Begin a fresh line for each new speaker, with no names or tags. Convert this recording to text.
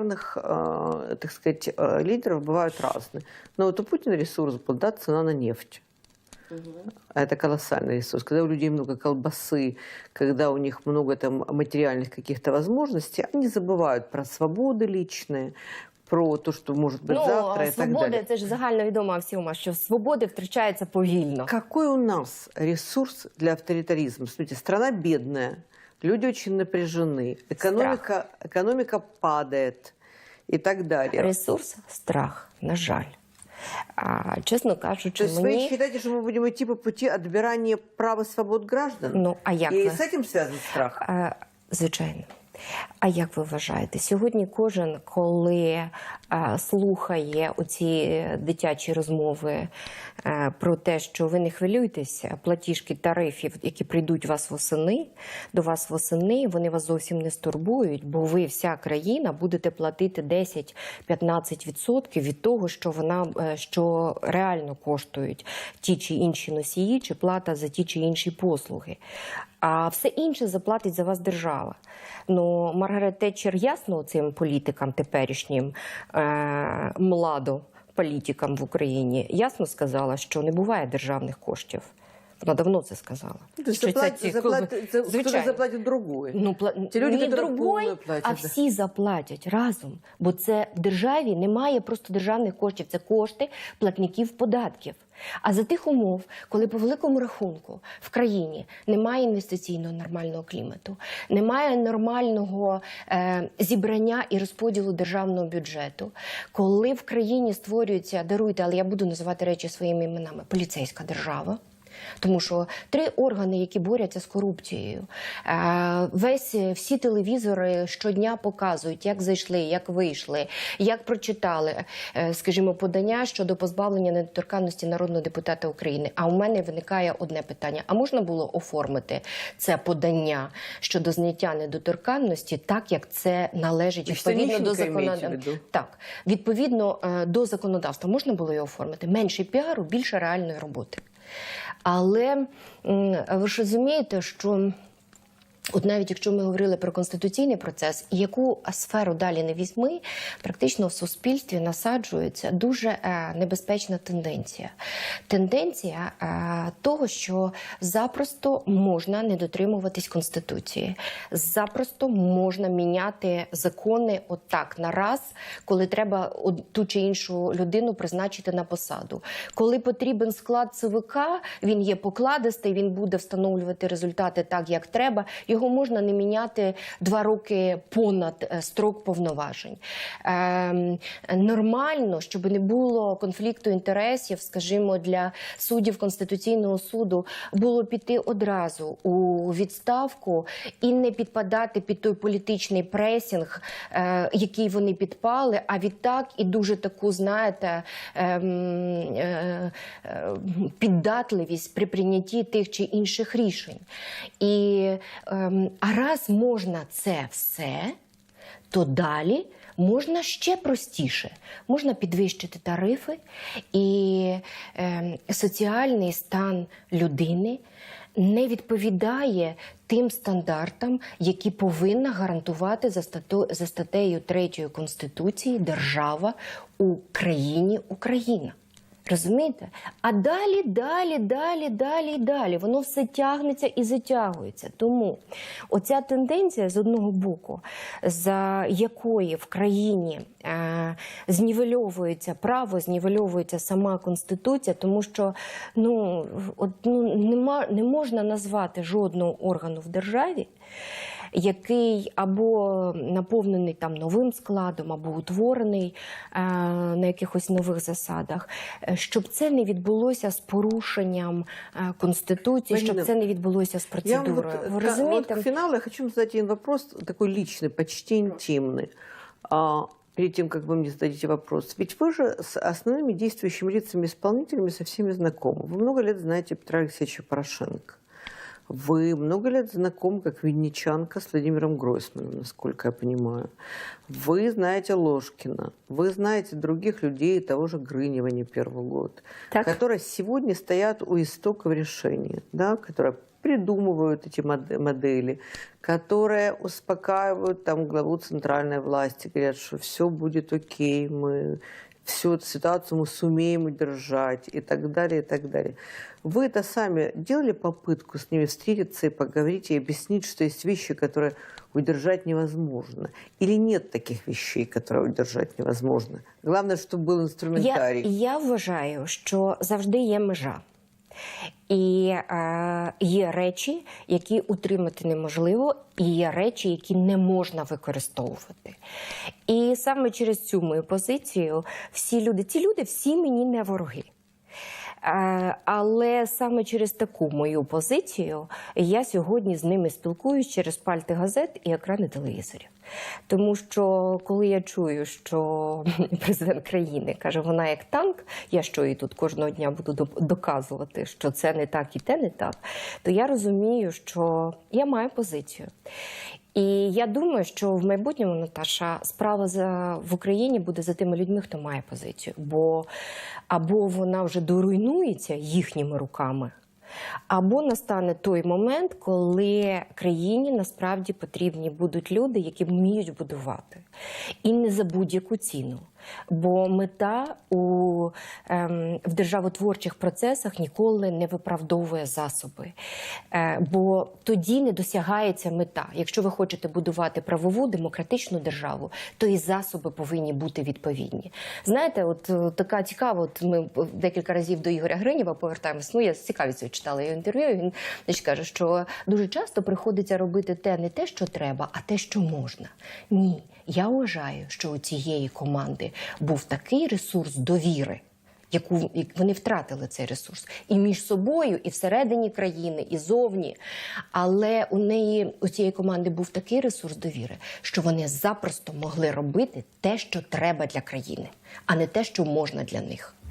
авторитарных, э, так сказать, э, лидеров бывают разные. Но вот у Путина ресурс был, да, цена на нефть. Это колоссальный ресурс. Когда у людей много колбасы, когда у них много там материальных каких-то возможностей, они забывают про свободы личные, про то, что может быть
Ну,
завтра и так
свободи
далее.
це ж загальновідома аксіома, що свободи втрачаються повільно.
Какой у нас ресурс для авторитаризма? Смотрите, страна бедная, люди очень напряжены, экономика, экономика падает и так далее.
Ресурс страх, на жаль. А, чесно кажучи,
То есть вы
мені
считаете, что мы будем идти по пути отбирания прав и свобод граждан?
ну а як
и
ви?
с этим связан страх?
Е, Звичайно. А як ви вважаєте, сьогодні кожен, коли е, слухає оці дитячі розмови е, про те, що ви не хвилюйтеся, платіжки тарифів, які прийдуть вас восени, до вас восени, вони вас зовсім не стурбують, бо ви вся країна будете платити 10-15% від того, що вона е, що реально коштують ті чи інші носії, чи плата за ті чи інші послуги. А все інше заплатить за вас держава. Ну, Маргарет Тетчер ясно цим політикам теперішнім е, младо політикам в Україні ясно сказала, що не буває державних коштів. Вона давно це сказала.
То есть
Що
заплатят-
ці-
заплатят- за- кто-то заплатит другой.
Ну, пла-
Ті люди,
не другой,
платять,
а всі заплатять разом. Бо це в державі немає просто державних коштів, це кошти платників податків. А за тих умов, коли по великому рахунку в країні немає інвестиційного нормального клімату, немає нормального е, зібрання і розподілу державного бюджету, коли в країні створюється, даруйте, але я буду називати речі своїми іменами, поліцейська держава. Тому що три органи, які борються з корупцією, е, весь всі телевізори щодня показують, як зайшли, як вийшли, як прочитали, е, скажімо, подання щодо позбавлення недоторканності народного депутата України. А у мене виникає одне питання: а можна було оформити це подання щодо зняття недоторканності, так як це належить відповідно до законодавства? Так, відповідно е, до законодавства можна було його оформити. Менше піару, більше реальної роботи. Але ви ж розумієте, що. От навіть якщо ми говорили про конституційний процес, яку сферу далі не візьми, практично в суспільстві насаджується дуже е, небезпечна тенденція. Тенденція е, того, що запросто можна не дотримуватись конституції, запросто можна міняти закони отак на раз, коли треба ту чи іншу людину призначити на посаду. Коли потрібен склад ЦВК, він є покладистий, він буде встановлювати результати так, як треба. Його можна не міняти два роки понад е, строк повноважень. Ем, нормально, щоб не було конфлікту інтересів, скажімо, для суддів Конституційного суду, було піти одразу у відставку і не підпадати під той політичний пресінг, е, який вони підпали. А відтак і дуже таку, знаєте, ем, е, е, піддатливість при прийнятті тих чи інших рішень. І ем, а раз можна це все, то далі можна ще простіше. Можна підвищити тарифи, і ем, соціальний стан людини не відповідає тим стандартам, які повинна гарантувати за, стату, за статтею 3 Конституції держава у країні Україна. Розумієте? А далі, далі, далі, далі, далі. Воно все тягнеться і затягується. Тому оця тенденція з одного боку, за якої в країні е, знівельовується право, знівельовується сама конституція, тому що ну, от, ну, нема, не можна назвати жодного органу в державі який або наповнений там новим складом, або утворений е, на якихось нових засадах, е, щоб це не відбулося з порушенням е, конституції, щоб
Марина,
це не відбулося з
Я вам
процедурою.
вот,
Ви
ка-
розумієте?
вот к финалу я хочу задать один вопрос, такой личный, почти интимный. А, перед тем, как вы мне зададите вопрос. Ведь вы же с основными действующими лицами, исполнителями со всеми знакомы. Вы много лет знаете Петра Алексеевича Порошенко. Вы много лет знакомы, как винничанка, с Владимиром Гройсманом, насколько я понимаю. Вы знаете Ложкина, вы знаете других людей, того же Грынева не первый год,
Так.
которые сегодня стоят у истоков решения, да, которые придумывают эти мод- модели, которые успокаивают там главу центральной власти, говорят, что все будет окей, мы всю эту ситуацию мы сумеем удержать и так далее, и так далее. Вы это сами делали попытку с ними встретиться и поговорить, и объяснить, что есть вещи, которые удержать невозможно? Или нет таких вещей, которые удержать невозможно? Главное, чтобы был
Я,
инструментарий.
я вважаю, що завжди є межа. І е, є речі, які утримати неможливо, і є речі, які не можна використовувати. І саме через цю мою позицію всі люди, ці люди всі мені не вороги. Е, Але саме через таку мою позицію я сьогодні з ними спілкуюсь через пальти газет і екрани телевізорів. Тому що коли я чую, що президент країни каже, вона як танк, я що і тут кожного дня буду доказувати, що це не так і те не так, то я розумію, що я маю позицію. І я думаю, що в майбутньому Наташа справа за в Україні буде за тими людьми, хто має позицію. Бо або вона вже доруйнується їхніми руками, або настане той момент, коли країні насправді потрібні будуть люди, які вміють будувати, і не за будь-яку ціну. Бо мета у ем, в державотворчих процесах ніколи не виправдовує засоби. Е, бо тоді не досягається мета. Якщо ви хочете будувати правову демократичну державу, то і засоби повинні бути відповідні. Знаєте, от е, така цікава, от ми декілька разів до Ігоря Гринєва повертаємось. Ну, я з цікавістю читала його інтерв'ю. Він значить, каже, що дуже часто приходиться робити те не те, що треба, а те, що можна. Ні, я вважаю, що у цієї команди був такий ресурс довіри. Яку вони втратили цей ресурс і між собою, і всередині країни, і зовні. Але у неї у цієї команди був такий ресурс довіри, що вони запросто могли робити те, що треба для країни, а не те, що можна для них.